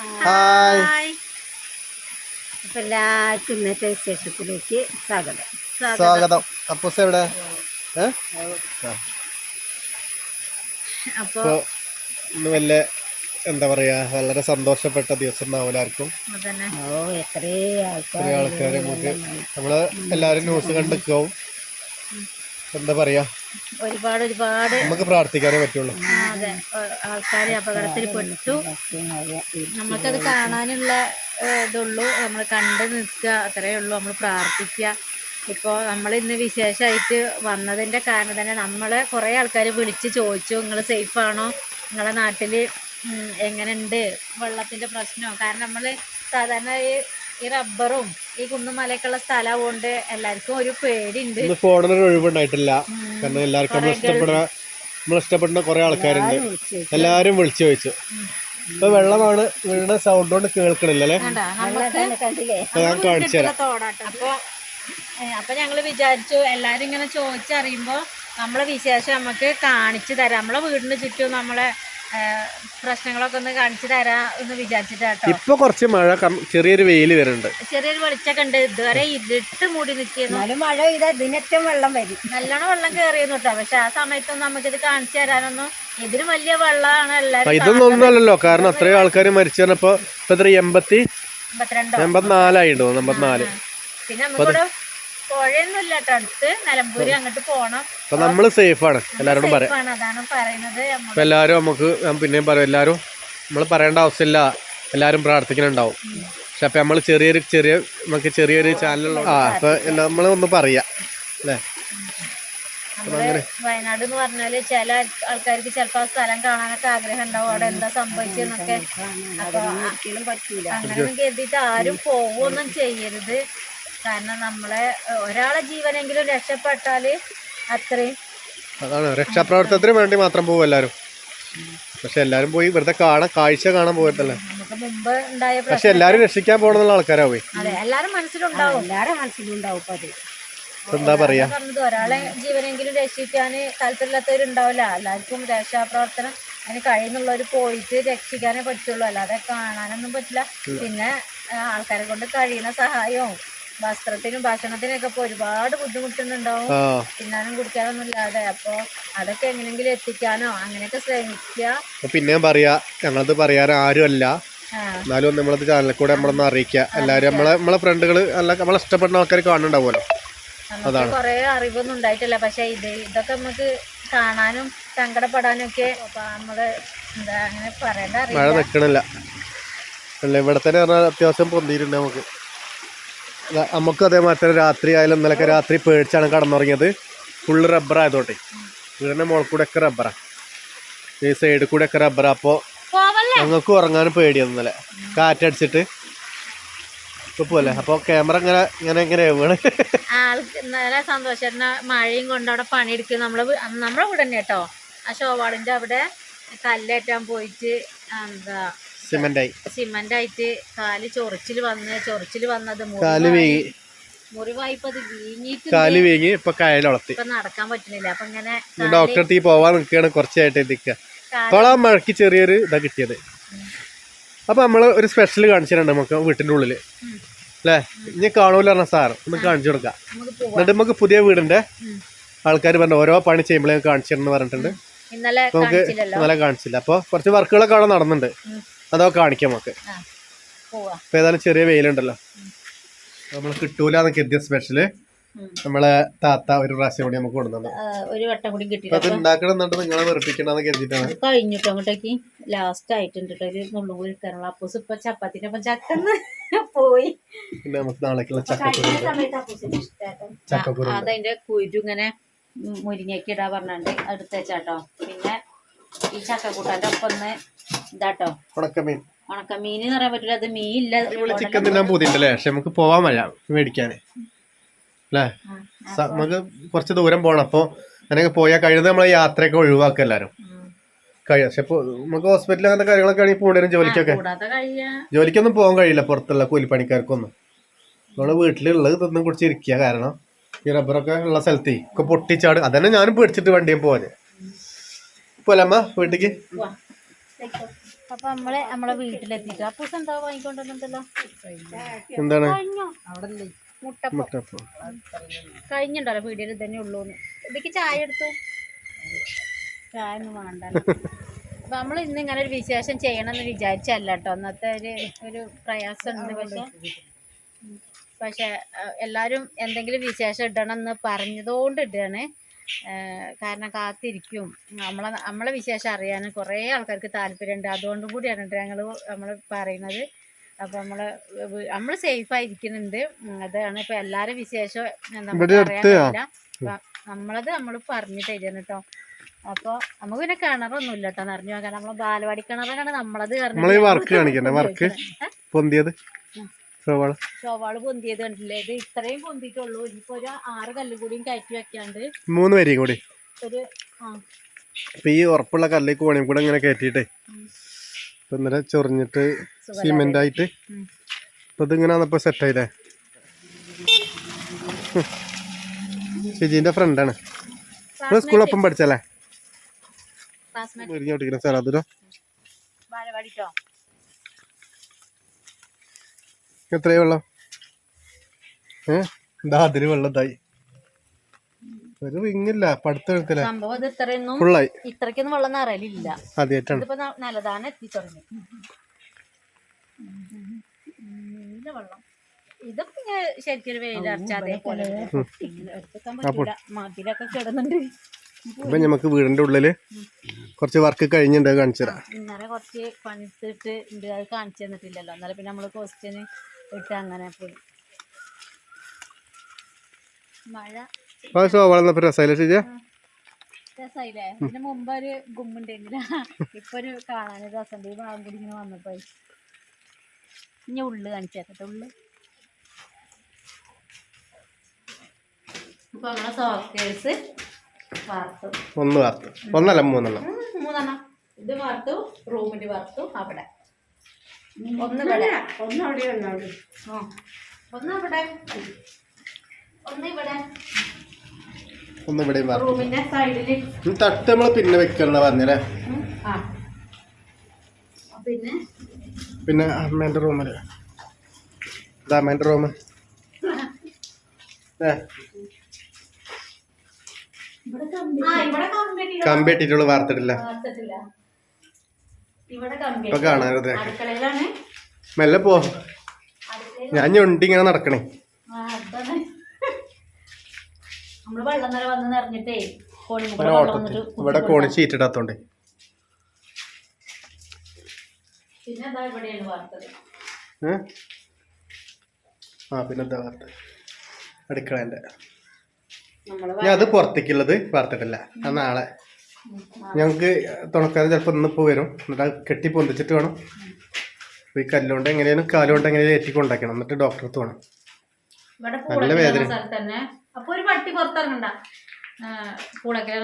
Hi അപ്പൊ എല്ലാവർക്കും ഇന്നത്തെ വിശേഷത്തിലേക്ക് സ്വാഗതം. സ്വാഗതം. അപ്പൂസ് എവിടെ? അപ്പോ ഇന്ന് വല്ല എന്താ പറയാ വളരെ സന്തോഷപ്പെട്ട ദിവസം എല്ലാവർക്കും ആൾക്കാർ നമുക്ക് നമ്മൾ എല്ലാരും ന്യൂസ് കണ്ടിക്കാവും. എന്താ പറയാ? ഒരുപാട് ഒരുപാട് നമുക്ക് പ്രാർത്ഥിക്കാനേ പറ്റുള്ളൂ. അതെ. ആൾക്കാർ അപകടത്തിൽ പെട്ടു. നമ്മൾക്കത് കാണാനുള്ള ഇതുള്ളൂ. നമ്മൾ കണ്ട് നിൽക്കുക അത്രയേ ഉള്ളൂ. നമ്മൾ പ്രാർത്ഥിക്കുക. ഇപ്പോൾ നമ്മൾ ഇന്ന് വിശേഷമായിട്ട് വന്നതിന്റെ കാരണം തന്നെ നമ്മളെ കുറേ ആൾക്കാർ വിളിച്ച് ചോദിച്ചു നിങ്ങൾ സേഫാണോ നിങ്ങളെ നാട്ടിൽ എങ്ങനെയുണ്ട്? വെള്ളത്തിന്റെ പ്രശ്നമോ? കാരണം നമ്മൾ സാധാരണ ഈ ഈ റബ്ബറും ഈ കുന്നും സ്ഥലമുണ്ട് എല്ലാവർക്കും ഒരു പേടിയുണ്ട്. ഇന്ന് ഫോണിനൊരു ഒഴിവുണ്ടായിട്ടില്ല. കാരണം എല്ലാവർക്കും നമ്മൾ ഇഷ്ടപ്പെടുന്ന നമ്മൾ ഇഷ്ടപ്പെടുന്ന കുറെ ആൾക്കാരുണ്ട്. എല്ലാരും വിളിച്ചു ചോദിച്ചു. ഇപ്പൊ വെള്ളമാണ് വീണ സൗണ്ട് കൊണ്ട് കേൾക്കണില്ല അല്ലേ? ഞാൻ കാണിച്ചു തരാം. അപ്പൊ അപ്പൊ ഞങ്ങൾ വിചാരിച്ചു എല്ലാരും ഇങ്ങനെ ചോദിച്ചറിയുമ്പോ നമ്മളെ വിശേഷം നമുക്ക് കാണിച്ചു തരാം. നമ്മളെ വീടിന് ചുറ്റും നമ്മളെ പ്രശ്നങ്ങളൊക്കെ ഒന്ന് കാണിച്ചു തരാം എന്ന് വിചാരിച്ചിട്ടാട്ടോ. ഇപ്പൊ കുറച്ച് മഴ ചെറിയൊരു വെയിൽ വരുന്നുണ്ട്. ചെറിയൊരു വെളിച്ചൊക്കെ ഉണ്ട്. ഇതുവരെ ഇരുട്ട് മൂടി നിൽക്കുന്നു. മഴ പെയ്താ ഇതിനറ്റം വെള്ളം വരും. നല്ലോണം വെള്ളം കയറിയെന്നു കേട്ടോ പക്ഷെ ആ സമയത്തൊന്നും നമുക്കിത് കാണിച്ചു തരാനൊന്നും ഇതിന് വലിയ വെള്ളമാണ് എല്ലാരും ഇതൊന്നും ഒന്നുമല്ലല്ലോ. കാരണം അത്രയും ആൾക്കാർ മരിച്ചു പറഞ്ഞപ്പോ ഇപ്പൊ എത്ര എൺപത്തി എൺപത്തിരണ്ടോ? എൺപത്തിനാലായി തോന്നുന്നു എൺപത്തിനാല്. പിന്നെ നമുക്കിവിടെ പുഴയൊന്നും ഇല്ല കേട്ടോ അടുത്ത് നിലമ്പൂര് അങ്ങോട്ട് പോണം. അപ്പൊ നമ്മൾ സേഫ് ആണ്. എല്ലാരോടും പറയാം. ആണ് അതാണ് പറയുന്നത്. നമ്മ- അപ്പൊ എല്ലാരും നമുക്ക് ഞാൻ പിന്നെയും പറയാം എല്ലാരും നമ്മൾ പറയേണ്ട ആവശ്യമില്ല. എല്ലാരും പ്രാർത്ഥിക്കുന്നുണ്ടാവും. പക്ഷെ അപ്പൊ നമ്മൾ ചെറിയൊരു ചെറിയ നമുക്ക് ചെറിയൊരു ചാനലുള്ള ആ അപ്പൊ നമ്മൾ ഒന്ന് പറയാ. അല്ലേ? നമ്മൾ വയനാട് എന്ന് പറഞ്ഞാൽ ചില ആൾക്കാർക്ക് ചിലപ്പോ ആ സ്ഥലം കാണാനൊക്കെ ആഗ്രഹം ഉണ്ടാവും. അവിടെ എന്താ സംഭവിച്ചെന്നൊക്കെ അപ്പൊ അങ്ങനെ കരുതിയിട്ട് ആരും പോവൊന്നും ചെയ്യരുത്. കാരണം നമ്മളെ ഒരാളെ ജീവനെങ്കിലും രക്ഷപ്പെട്ടാൽ അത്രയും അതാണ്. രക്ഷാപ്രവർത്തനത്തിന് വേണ്ടി മാത്രം പോകും എല്ലാരും. പക്ഷെ എല്ലാരും പോയി വെറുതെ കാണാൻ കാഴ്ച കാണാൻ ഉണ്ടായ പക്ഷെ എല്ലാരും രക്ഷിക്കാൻ പോകണമെന്നുള്ള ആൾക്കാരാ പോയി അതെ എല്ലാരും മനസ്സിലുണ്ടാവും. മനസ്സിലുണ്ടാവും എന്താ പറയാ? ഒരാളെ ജീവനെങ്കിലും രക്ഷിക്കാന് താല്പര്യമില്ലാത്തവരുണ്ടാവില്ല. എല്ലാവർക്കും രക്ഷാപ്രവർത്തനം അതിന് കഴിയുന്നുള്ളവർ പോയിട്ട് രക്ഷിക്കാനേ പറ്റുള്ളൂ. അല്ലാതെ കാണാനൊന്നും പറ്റില്ല. പിന്നെ ആൾക്കാരെ കൊണ്ട് കഴിയുന്ന സഹായവും വസ്ത്രത്തിനും ഭക്ഷണത്തിനും ഒക്കെ ഇപ്പൊ ഒരുപാട് ബുദ്ധിമുട്ടുന്നുണ്ടാവും. തിന്നാനും കുടിക്കാനൊന്നും ഇല്ലാതെ അപ്പൊ അതൊക്കെ എങ്ങനെങ്കിലും എത്തിക്കാനോ അങ്ങനെയൊക്കെ ശ്രമിക്കുക. പിന്നെ പിന്നെയും പറയാ ഞങ്ങളത് പറയാൻ ആരുമല്ല. എന്നാലും നമ്മളത് ചാനലിൽ കൂടെ നമ്മളൊന്ന് അറിയിക്കുക. എല്ലാവരും നമ്മളെ നമ്മളെ ഫ്രണ്ടുകൾ അല്ല നമ്മളെ ഇഷ്ടപ്പെടുന്ന ആൾക്കാർ കാണുന്നുണ്ടാവുമല്ലോ. അതാണ്. കുറെ അറിവൊന്നും ഉണ്ടായിട്ടില്ല. പക്ഷെ ഇത് ഇതൊക്കെ നമുക്ക് കാണാനും സങ്കടപ്പെടാനും ഒക്കെ നമ്മൾ എന്താ അങ്ങനെ പറയണ്ട മഴ നിക്കണില്ല. ഇവിടെ തന്നെ പറഞ്ഞാൽ അത്യാവശ്യം പൊന്തിയിട്ടുണ്ട് നമുക്ക്. നമുക്കും തന്നെ രാത്രി ആയാലും ഇന്നലൊക്കെ രാത്രി പേടിച്ചാണ് കടന്നുറങ്ങിയത്. Full rubber ആയതോട്ടെ. വീടിന്റെ മുകളിൽ കൂടെ ഒക്കെ റബ്ബറാ ഈ സൈഡിൽ കൂടെ ഒക്കെ റബ്ബറാ അപ്പോൾ പോവല്ലേ? ഞങ്ങൾക്ക് ഉറങ്ങാനും പേടിയാണ് ഇന്നലെ. കാറ്റടിച്ചിട്ട്. ഇപ്പൊ പോലെ അപ്പൊ ക്യാമറ ഇങ്ങനെ ഇങ്ങനെ ഇങ്ങനെ നല്ല സന്തോഷം. മഴയും കൊണ്ട് അവിടെ പണിയെടുക്കും. നമ്മൾ നമ്മളെ വീട് തന്നെ കേട്ടോ. ആ ഷോവാളിന്റെ അവിടെ കല്ലേറ്റാൻ പോയിട്ട് എന്താ സിമെന്റായി. സിമന്റ് ആയിട്ട് കാൽ ചൊറിച്ചിൽ വന്ന് ചൊറിച്ചിൽ വന്നത് കാൽ വീങ്ങി. മുറിവായിപ്പത് വീങ്ങിട്ട് കാൽ വീങ്ങി ഇപ്പൊ കയലുളത്തി ഇപ്പൊ നടക്കാൻ പറ്റുന്നില്ല. അപ്പൊ ഇങ്ങനെ ഡോക്ടറെ പോവാൻ നിൽക്കുകയാണ് കുറച്ചായിട്ട് നിൽക്കുക അപ്പോൾ ആ മഴയ്ക്ക് ചെറിയൊരു ഇതാ കിട്ടിയത്. അപ്പൊ നമ്മൾ ഒരു സ്പെഷ്യൽ കാണിച്ചിട്ടുണ്ട് നമുക്ക് വീട്ടിന്റെ ഉള്ളിൽ. അല്ലേ? ഇനി കാണൂല പറഞ്ഞ സാർ ഒന്ന് കാണിച്ചു കൊടുക്കാം. എന്നിട്ട് നമുക്ക് പുതിയ വീടിന്റെ. ആൾക്കാർ പറഞ്ഞു ഓരോ പണി ചെയ്യുമ്പോഴേ കാണിച്ചിരുന്നു പറഞ്ഞിട്ടുണ്ട്. നമുക്ക് ഇന്നലെ കാണിച്ചില്ല. അപ്പോൾ കുറച്ച് വർക്കുകളൊക്കെ അവിടെ നടന്നുണ്ട്. അതൊക്കെ കാണിക്കാം നമുക്ക്. ഇപ്പൊ ഏതായാലും ചെറിയ വെയിലുണ്ടല്ലോ. നമ്മൾ കിട്ടൂല എന്നൊക്കെ എത്തിയ സ്പെഷ്യൽ നമ്മളെ താത്ത ഒരു പ്രാവശ്യം കൂടി നമുക്ക് കൊണ്ടുവന്നത് ഒരു വട്ടം കൂടി എന്നിട്ട് നിങ്ങളെ വെറുപ്പിക്കണമെന്ന് കരുതിയിട്ടാണ്. കഴിഞ്ഞിട്ടോ അങ്ങോട്ടേക്ക്. ലാസ്റ്റ് ആയിട്ടുണ്ട് ട്ടോ. ഒരു നുള്ളും കൂടി എടുക്കാനുള്ള. അപ്പൂസ് ഇപ്പൊ ചപ്പാത്തിന്റെ ഒപ്പം ചക്കന്ന് പോയി. പിന്നെ നമുക്ക് നാളേക്കുള്ള ചക്കക്കുരു കഴിഞ്ഞ സമയത്ത് അപ്പൂസിന് ആ, അതതിന്റെ കുരു ഇങ്ങനെ മുരിങ്ങയ്ക്ക് ഇടാ പറഞ്ഞാണ്ട് എടുത്തേച്ചാട്ടോ പിന്നെ ഈ ചക്കക്കൂട്ടാന്റെ ഒപ്പം ഇതാട്ടോ. ഉണക്കമീൻ. ഉണക്കമീൻ എന്ന് പറയാൻ പറ്റില്ല അത് മീൻ ഇല്ല ചിക്കൻ തിന്നാൻ പോതിണ്ടല്ലേ പക്ഷെ നമുക്ക് പോവാൻ വയ്യ. മേടിക്കാന്. അല്ലേ? നമുക്ക് കുറച്ച് ദൂരം പോകണം അപ്പോൾ അങ്ങനെയൊക്കെ പോയാൽ കഴിയുന്നത് നമ്മളെ യാത്രയൊക്കെ ഒഴിവാക്കുക എല്ലാവരും. പക്ഷെ നമുക്ക് ഹോസ്പിറ്റലിൽ അങ്ങനത്തെ കാര്യങ്ങളൊക്കെ ആണെങ്കിൽ പോകേണ്ടി ജോലിക്കൊക്കെ ജോലിക്കൊന്നും പോകാൻ കഴിയില്ല. പുറത്തുള്ള കൂലിപ്പണിക്കാർക്കൊന്നും. നമ്മൾ വീട്ടിലുള്ളത് തിന്നും കുടിച്ചിരിക്കുക. കാരണം ഈ റബ്ബറൊക്കെ ഉള്ള സ്ഥലത്തേ ഒക്കെ പൊട്ടിച്ചാട്. അതന്നെ ഞാനും പേടിച്ചിട്ട് വണ്ടിയും പോവാന്. പോലമ്മ വീട്ടിക്ക്. അപ്പൊ നമ്മളെ നമ്മളെ വീട്ടിലെത്തിയിട്ട്. അപ്പൂസ് എന്താ വാങ്ങിക്കൊണ്ടുവന്നിട്ടല്ലോ എന്താണ്? കഴിഞ്ഞോ? മുട്ടപ്പം. കഴിഞ്ഞിണ്ടല്ലോ പീടിയിൽ തന്നെ ഉള്ളൂന്ന്. ഇതിക്ക് ചായ എടുത്തു. ചായ ഒന്നും വേണ്ട. അപ്പൊ നമ്മൾ ഇന്ന് ഇങ്ങനെ ഒരു വിശേഷം ചെയ്യണമെന്ന് വിചാരിച്ചല്ല കേട്ടോ. അന്നത്തെ ഒരു ഒരു പ്രയാസം ഉണ്ട് പക്ഷെ പക്ഷെ അഹ് എല്ലാരും എന്തെങ്കിലും വിശേഷം ഇടണം എന്ന് പറഞ്ഞതുകൊണ്ട് ഇടുകയാണ്. കാരണം കാത്തിരിക്കും. നമ്മളെ നമ്മളെ വിശേഷം അറിയാൻ കുറേ ആൾക്കാർക്ക് താല്പര്യമുണ്ട്. അതുകൊണ്ടും കൂടിയാണ് കേട്ടോ ഞങ്ങൾ നമ്മൾ പറയുന്നത്. അപ്പോൾ നമ്മൾ നമ്മൾ സേഫ് ആയിരിക്കുന്നുണ്ട്. ഉം, അതാണ് ഇപ്പോൾ എല്ലാവരും വിശേഷം നമുക്ക്. അപ്പൊ നമ്മളത് നമ്മൾ പറഞ്ഞു തരുന്നു കേട്ടോ അപ്പോൾ നമുക്ക് പിന്നെ കിണറൊന്നും ഇല്ല കേട്ടോ നിറഞ്ഞു കാരണം നമ്മളെ ബാലവാടി കിണറാണ് നമ്മളത് നമ്മളീ സവാള. ചൊവ്വാൾ പൊന്തിയത് കണ്ടില്ലേ ഇത് ഇത്രയും പൊന്തിയിട്ടുള്ളൂ. ഇനിയിപ്പോ ഒരു ആറ് കല്ല് കൂടിയും കയറ്റി വെക്കാണ്ട് മൂന്ന് വരിയും കൂടി. ഒരു ആ. ഈ ഉറപ്പുള്ള കല്ലേക്ക് പണിയും കൂടെ ഇങ്ങനെ കയറ്റിയിട്ടേ. ഇപ്പൊ ഇന്നലെ ചൊറിഞ്ഞിട്ട് സിമെന്റ് ആയിട്ട്. ഇപ്പൊ ഇതിങ്ങനെ വന്നപ്പോ സെറ്റ് ആയില്ലേ? ഷിജിന്റെ ഫ്രണ്ടാണ് നമ്മൾ സ്കൂളൊപ്പം പഠിച്ചല്ലേ? ക്ലാസ്മേറ്റ് മുരിഞ്ഞ ഓട്ടിക്കുന്ന സ്ഥലം. അതിലോ ബാലവാടിട്ടോ എത്രയാ വെള്ളം? ഏ? എന്താ അതിന് വെള്ളം ഇതായി ഒരു വിങ്ങില്ല പടുത്ത എഴുത്തില്ല സംഭവം ഇത് ഇത്രയൊന്നും ഫുള്ളായി ഇത്രയ്ക്കൊന്നും വെള്ളം നിറയലില്ല ആദ്യമായിട്ടാണ് ഇതിപ്പോ ന- നിലദാനം എത്തി തുടങ്ങി നല്ല വെള്ളം. ഇതൊക്കെ ഇങ്ങനെ ശരിക്കും ഒരു വെയിലറച്ച അതേപോലെ ഇങ്ങനെ എടുക്കാൻ പറ്റില്ല മതിലൊക്കെ കിടന്നുണ്ട്. ഇപ്പൊ നമുക്ക് വീടിന്റെ ഉള്ളിൽ കുറച്ച് വർക്ക് കഴിഞ്ഞിട്ടുണ്ട് കാണിച്ചു തരാം. ഇന്നലെ കുറച്ച് പണിത്തിട്ട് ഉണ്ട് അത് കാണിച്ചു തന്നിട്ടില്ലല്ലോ. എന്നാലും പിന്നെ നമ്മൾ ക്വസ്റ്റ്യന് ഇട്ട് അങ്ങനെ പോയി. മഴ. അപ്പൊ സോവാള രസമായില്ലേ ഷിജ? രസമായില്ലേ? ഇതിന് മുമ്പ് ഒരു ഗുമ്മുണ്ടെങ്കില ഇപ്പൊ ഒരു കാണാൻ രസമുണ്ട്. ഈ ഭാഗം കൂടി ഇങ്ങനെ വന്നപ്പോ ഇനി ഉള്ളു കാണിച്ചേക്കട്ടെ ഉള്ളു. ഇപ്പൊ നമ്മളെ സോക്കേഴ്സ് വാർത്തു. ഒന്ന് ഒന്നല്ല മൂന്നെണ്ണം. മൂന്നെണ്ണം. ഇത് വാർത്തു റൂമിൽ വാർത്തു അവിടെ. ഒന്ന് ഇവിടെ ഒന്നവിടെ. ഒന്ന് ഇവിടെ ഒന്ന് ഇവിടെ റൂമിന്റെ സൈഡിൽ. തട്ട് നമ്മൾ പിന്നെ വെക്കണ പറഞ്ഞല്ലേ? ആ. പിന്നെ? പിന്നെ അമ്മേന്റെ റൂമിൽ ഇതാ അമ്മേന്റെ റൂം കമ്പിട്ടിട്ടുള്ളു വാർത്തിട്ടില്ല. വാർത്തിട്ടില്ല. ഇപ്പൊ അടുക്കളയിലാണ്. മെല്ലെ പോ. ഞാൻ ഞൊണ്ടി ഇങ്ങനെ നടക്കണേ. ഇവിടെ കോണി ചീറ്റിടാത്തോണ്ടേ. ആ പിന്നെ എന്താ വാർത്ത? അടുക്കളേന്റെ നമ്മൾ ഞാൻ അത് പുറത്തേക്കുള്ളത് വാർത്തിട്ടില്ല. നാളെ ഞങ്ങൾക്ക് തുണക്കാർ ചിലപ്പോൾ ഇന്നിപ്പോൾ വരും. എന്നിട്ട് കെട്ടി പൊന്തിച്ചിട്ട് വേണം. അപ്പോൾ ഈ കല്ലുകൊണ്ട് എങ്ങനെയാലും കാലുകൊണ്ട് എങ്ങനെയാണ് ഏറ്റി കൊണ്ടാക്കണം. എന്നിട്ട് ഡോക്ടർ ഇവിടെ നല്ല വേദന. എന്ന അപ്പൊ ഒരു പട്ടി പുറത്തിറങ്ങണ്ട. പൂളക്കര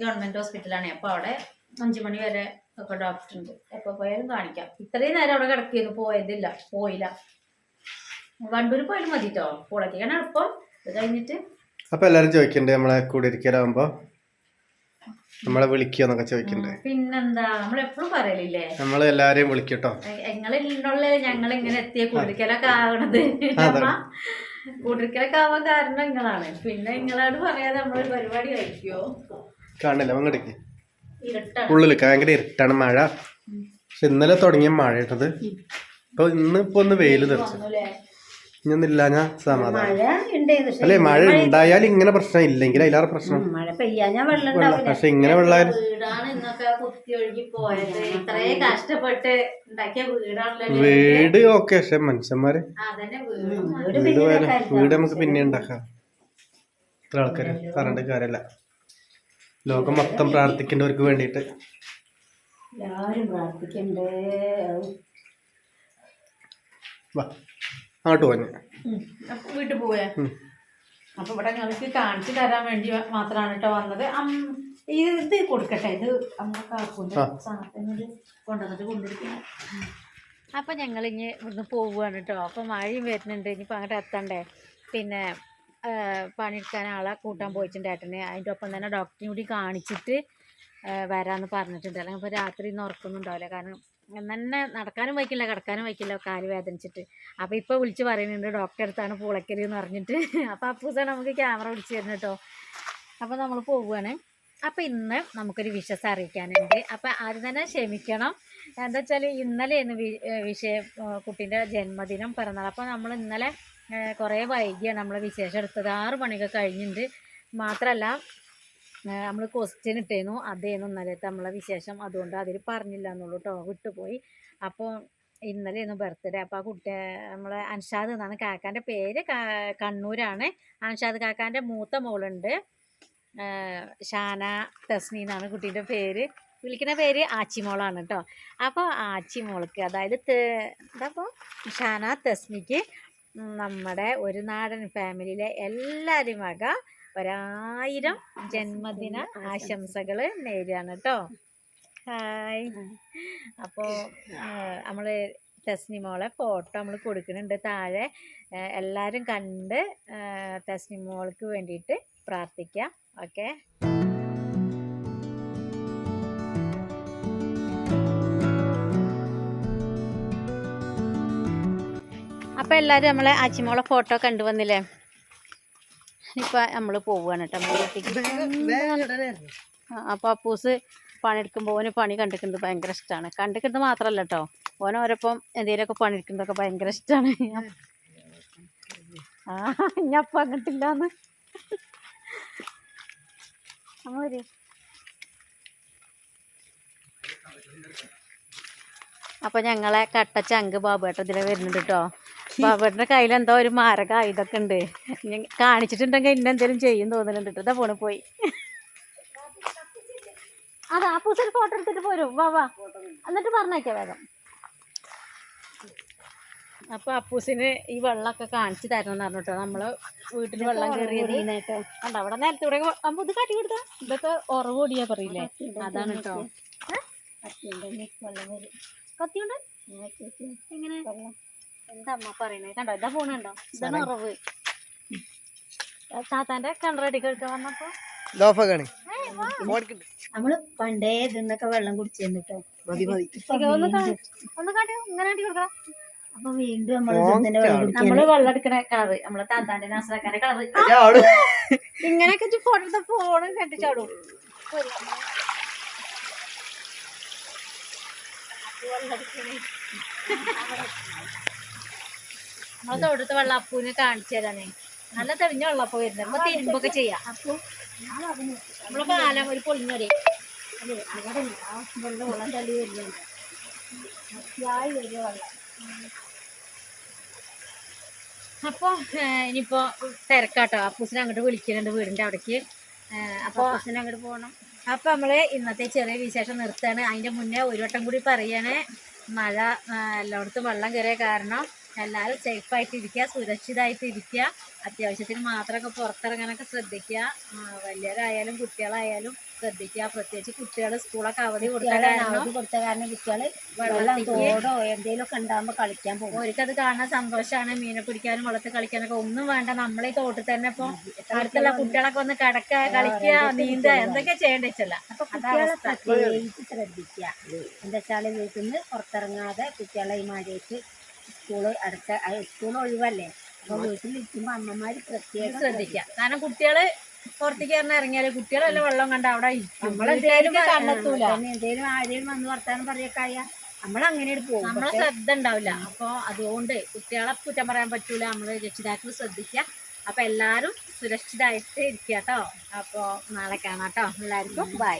ഗവൺമെന്റ് ഹോസ്പിറ്റലാണ്. അപ്പൊ അവിടെ അഞ്ചു മണി വരെ ഒക്കെ ഡോക്ടർ ഉണ്ട്. എപ്പോ പോയാലും കാണിക്കാം. ഇത്രയും നേരം അവിടെ കിടക്കുന്നു പോയതില്ല. പോയില്ല. വണ്ടൂര് പോയാലും മതി കേട്ടോ പൂളക്കയാണ് എളുപ്പം. ഇത് കഴിഞ്ഞിട്ട് അപ്പോൾ എല്ലാവരും ചോദിക്കണ്ടേ നമ്മളെ കൂടെ ഇരിക്കലാകുമ്പോൾ നമ്മളെ വിളിക്കുക എന്നൊക്കെ ചോദിക്കണ്ടേ? പിന്നെന്താ? നമ്മൾ എപ്പോഴും പറയലില്ലേ? നമ്മൾ എല്ലാരെയും വിളിക്കട്ടോ. ഞങ്ങൾ ഇങ്ങനെ എത്തിയ? കുടിരിക്കലൊക്കെ ആവണത്. അമ്മ കുടിരിക്കലൊക്കെ ആവാൻ കാരണം നിങ്ങളാണ് പിന്നെ നിങ്ങളോട് പറയാതെ നമ്മളൊരു പരിപാടി കഴിക്കോ? കാണില്ല? അങ്ങോട്ടേക്ക് ഉള്ളിൽ ഉള്ളിൽ ഭയങ്കര ഇരുട്ടാണ് മഴ. പക്ഷെ ഇന്നലെ തുടങ്ങിയ മഴ ഇട്ടത് ഇപ്പൊ ഇന്ന് ഇപ്പൊ ഒന്ന് വെയിൽ തെറിച്ചു. ഇനിയൊന്നില്ല ഞാൻ സമാധാനം. അല്ലെ മഴ ഉണ്ടായാൽ ഇങ്ങനെ പ്രശ്നം ഇല്ലെങ്കിൽ അതിലാറ് പ്രശ്നം. മഴ പെയ്യാഞ്ഞാ വെള്ളം പക്ഷെ ഇങ്ങനെ വെള്ളം വീട് ഓക്കെ പക്ഷെ മനുഷ്യന്മാര് വീടും വീട് പോയാലും വീട് നമുക്ക് പിന്നെ ഉണ്ടാക്കാം. ഇത്ര ആൾക്കാര് പറഞ്ഞിട്ട് കാര്യല്ല. ലോകം മൊത്തം പ്രാർത്ഥിക്കേണ്ടവർക്ക് വേണ്ടിയിട്ട്. എല്ലാവരും പ്രാർത്ഥിക്കണ്ടേ? വാ. അങ്ങോട്ട് പോയി വീട്ടിൽ പോവേ? അപ്പൊ ഇവിടെ ഞങ്ങൾക്ക് കാണിച്ചു തരാൻ വേണ്ടി മാത്രമാണ് കേട്ടോ വന്നത്. ഇത് കൊടുക്കട്ടെ. ഇത് അമ്മ കാക്കൂന്റെ കൊണ്ടുവന്നിട്ട് കൊണ്ടിരിക്കുന്നത് അപ്പൊ ഞങ്ങൾ ഇനി ഇവിടുന്ന് പോവുകയാണ് കേട്ടോ അപ്പൊ മഴയും വരുന്നുണ്ട്. ഇനിയിപ്പോ അങ്ങോട്ട് എത്തണ്ടേ? പിന്നെ പണിയെടുക്കാൻ ആളെ കൂട്ടാൻ പോയിട്ടുണ്ട് ഏട്ടനെ. അതിന്റെ ഒപ്പം തന്നെ ഡോക്ടറിനെ കൂടി കാണിച്ചിട്ട് വരാമെന്ന് പറഞ്ഞിട്ടുണ്ട്. അല്ലെങ്കിൽ ഇപ്പോൾ രാത്രി ഇന്ന് ഉറക്കൊന്നും ഉണ്ടാവില്ല. കാരണം തന്നെ നടക്കാനും വയ്ക്കില്ല കിടക്കാനും വയ്ക്കില്ല കാൽ വേദനിച്ചിട്ട്. അപ്പോൾ ഇപ്പോൾ വിളിച്ച് പറയുന്നുണ്ട് ഡോക്ടറെ അടുത്താണ് പൂളക്കരി എന്ന് പറഞ്ഞിട്ട്. അപ്പോൾ അപ്പൂസാണ് നമുക്ക് ക്യാമറ വിളിച്ച് തരുന്നത് കേട്ടോ. അപ്പോൾ നമ്മൾ പോവുകയാണ്. അപ്പോൾ ഇന്ന് നമുക്കൊരു വിശ്വസം അറിയിക്കാനുണ്ട്. അപ്പോൾ ആദ്യം തന്നെ ക്ഷമിക്കണം. എന്താ വെച്ചാൽ ഇന്നലെയായിരുന്നു വി ഏഹ് വിഷയം കുട്ടീന്റെ ജന്മദിനം പിറന്നാൾ. അപ്പോൾ നമ്മൾ ഇന്നലെ കുറേ വൈകിയാണ് നമ്മൾ വിശേഷം എടുത്തത്. ആറ് മണിയൊക്കെ കഴിഞ്ഞിട്ടുണ്ട്. മാത്രമല്ല നമ്മൾ ക്വസ്റ്റ്യൻ ഇട്ടേന്നു അതേന്നു ഇന്നലത്തെ നമ്മളെ വിശേഷം. അതുകൊണ്ട് അതിൽ പറഞ്ഞില്ല എന്നുള്ളൂ കേട്ടോ വിട്ടുപോയി. അപ്പോൾ ഇന്നലെയായിരുന്നു ബർത്ത്ഡേ അപ്പോൾ ആ കുട്ടി നമ്മളെ അൻഷാദ് എന്നാണ് കാക്കാന്റെ പേര്. കണ്ണൂരാണ്. അൻഷാദ് കാക്കാന്റെ മൂത്ത മോളുണ്ട്. ഷാന തസ്നി എന്നാണ് കുട്ടീന്റെ പേര്. വിളിക്കുന്ന പേര് ആച്ചിമോളാണ് കേട്ടോ അപ്പോൾ ആച്ചിമോൾക്ക് അതായത് എന്താപ്പോൾ ഷാന തസ്മിക്ക് നമ്മുടെ ഒരു നാടൻ ഫാമിലിയിലെ എല്ലാവരും വക ഒരായിരം ജന്മദിന ആശംസകൾ നേരുകയാണ് കേട്ടോ ഹായ്. അപ്പോൾ നമ്മൾ തസ്നിമോളെ ഫോട്ടോ നമ്മൾ കൊടുക്കുന്നുണ്ട് താഴെ. എല്ലാവരും കണ്ട് തസ്നിമോൾക്ക് മോൾക്ക് വേണ്ടിയിട്ട് പ്രാർത്ഥിക്കാം. ഓക്കെ? അപ്പോൾ എല്ലാവരും നമ്മളെ ആച്ചിമോളെ ഫോട്ടോ കണ്ടുവന്നില്ലേ? ഇപ്പം നമ്മൾ പോവുകയാണ് കേട്ടോ നമ്മളെ വീട്ടിലേക്ക് അപ്പോൾ അപ്പൂസ് പണിയെടുക്കുമ്പോൾ ഓന് പണി കണ്ടിരിക്കുന്നത് ഭയങ്കര ഇഷ്ടമാണ് കണ്ടിരിക്കുന്നത് മാത്രമല്ല കേട്ടോ ഓൻ ഓരോപ്പം എന്തെങ്കിലുമൊക്കെ പണിയെടുക്കുന്നതൊക്കെ ഭയങ്കര ഇഷ്ടമാണ് ആ ഞാൻ അങ്ങട്ടില്ലാന്ന്. വരൂ. അപ്പൊ ഞങ്ങളെ കട്ടച്ചങ്ക് ബാബുവേട്ടൻ ഇതിലെ വരുന്നുണ്ട് കേട്ടോ ബാബുവേട്ടന്റെ കയ്യിൽ എന്തോ ഒരു മാരക ആയുധമൊക്കെ ഉണ്ട്. കാണിച്ചിട്ടുണ്ടെങ്കിൽ ഇന്ന എന്തെങ്കിലും ചെയ്യും തോന്നുന്നുണ്ട് കേട്ടോ ഇതാ പോണ് പോയി. അതാ അപ്പൂസ് ഒരു ഫോട്ടോ എടുത്തിട്ട് പോരും. വാ വാ. എന്നിട്ട് പറഞ്ഞേക്കാം വേഗം. അപ്പൊ അപ്പൂസിന് ഈ വെള്ളമൊക്കെ കാണിച്ചു തരണം എന്ന് പറഞ്ഞിട്ടോ നമ്മൾ വീട്ടിൽ വെള്ളം കയറിയത് കണ്ട? അവിടെ നേരത്തെ അപ്പൊ ഇത് കാട്ടി കൊടുത്താ ഇതൊക്കെ ഉറവ് ഓടിയാ പറയില്ലേ? അതാണ് കേട്ടോ കത്തിയുണ്ട് എങ്ങനെ? എന്താ അമ്മ പറയണേ? കണ്ടോ ഇതാ പോണുണ്ടോ ഇതാണ് ഉറവ് താത്താന്റെ കണ്ടറടി കേൾക്കാൻ വന്നപ്പോ നമ്മൾ പണ്ടേ ഇതിന്നൊക്കെ വെള്ളം കുടിച്ചിരുന്നു കേട്ടോ. ഒന്ന് കാട്ടി ഇങ്ങനെ കാട്ടി അപ്പൊ വീണ്ടും നമ്മൾ വെള്ളം വെള്ളം എടുക്കണ കളറ് നമ്മളെ താത്താന്റെ നാസറക്കാരെ കളറ് ഇങ്ങനെയൊക്കെ ഫോട്ടോ ഫോണും കണ്ടിച്ചാടും നമ്മളെ തൊടുത്ത വെള്ളം അപ്പൂനെ കാണിച്ചു തരാനേ. നല്ല തെളിഞ്ഞ വെള്ളം അപ്പൊ വരുന്നത്. നമ്മ തിരുമ്പൊക്കെ ചെയ്യാം. നമ്മളെ കാലം ഒരു പൊളിഞ്ഞടി വെള്ളം തള്ളി വരുന്നുണ്ട്. അപ്പൊ ഇനിയിപ്പോ തിരക്കാട്ടോ. അപ്പൂസിനെ അങ്ങോട്ട് വിളിക്കുന്നുണ്ട് വീടിന്റെ അവിടേക്ക്. അപ്പൊ അപ്പൂസിനെ അങ്ങോട്ട് പോകണം അപ്പൊ നമ്മൾ ഇന്നത്തെ ചെറിയ വിശേഷം നിർത്താണ് അതിന്റെ മുന്നേ ഒരു വട്ടം കൂടി പറയാണ് മഴ എല്ലായിടത്തും വെള്ളം കയറിയ കാരണം. എല്ലാവരും സേഫായിട്ട് ഇരിക്കുക സുരക്ഷിതമായിട്ട് ഇരിക്കുക അത്യാവശ്യത്തിന് മാത്രമൊക്കെ പുറത്തിറങ്ങാനൊക്കെ ശ്രദ്ധിക്കുക. വലിയവരായാലും കുട്ടികളായാലും ശ്രദ്ധിക്കുക. പ്രത്യേകിച്ച് കുട്ടികൾ സ്കൂളൊക്കെ അവധി കൊടുത്ത കാരണം അവധി കൊടുത്ത കാരണം കുട്ടികൾ വെള്ളം തോടോ എന്തെങ്കിലും ഒക്കെ ഉണ്ടാകുമ്പോ കളിക്കാൻ പോകും. അവർക്കത് കാണാൻ സന്തോഷമാണ് മീനെ പിടിക്കാനും വെള്ളത്തിൽ കളിക്കാനൊക്കെ ഒന്നും വേണ്ട. നമ്മളെ ഈ തോട്ടിൽ തന്നെ ഇപ്പൊ അടുത്തുള്ള കുട്ടികളൊക്കെ ഒന്ന് കിടക്കുക കളിക്കുക നീന്തുക എന്തൊക്കെ ചെയ്യേണ്ട വെച്ചല്ല. അപ്പൊ കുട്ടികളെ പ്രത്യേകിച്ച് ശ്രദ്ധിക്കുക. എന്താ വെച്ചാൽ വീട്ടിൽ നിന്ന് പുറത്തിറങ്ങാതെ കുട്ടികളെ ഈ മഴയത്ത് സ്കൂൾ അടച്ച സ്കൂൾ ഒഴിവല്ലേ? അപ്പൊ വീട്ടിലിരിക്കുമ്പോ അമ്മമാര് പ്രത്യേകം ശ്രദ്ധിക്കുക കാരണം കുട്ടികൾ പുറത്തേക്ക് ഇറങ്ങി ഇറങ്ങിയാൽ കുട്ടികളല്ല വെള്ളം കണ്ട അവിടെ. നമ്മളെന്തേലും കണ്ടെത്തൂല. എന്തേലും ആരെയും വന്ന് വർത്താനം പറയക്കായ നമ്മളങ്ങനെ പോകും. നമ്മളെ ശ്രദ്ധ ഉണ്ടാവില്ല. അപ്പൊ അതുകൊണ്ട് കുട്ടികളെ കുറ്റം പറയാൻ പറ്റൂല. നമ്മൾ രക്ഷിതാക്കൾ ശ്രദ്ധിക്കുക അപ്പൊ എല്ലാരും സുരക്ഷിതമായിട്ട് ഇരിക്കുക കേട്ടോ അപ്പൊ നാളെ കാണാം കേട്ടോ എല്ലാവർക്കും ബൈ.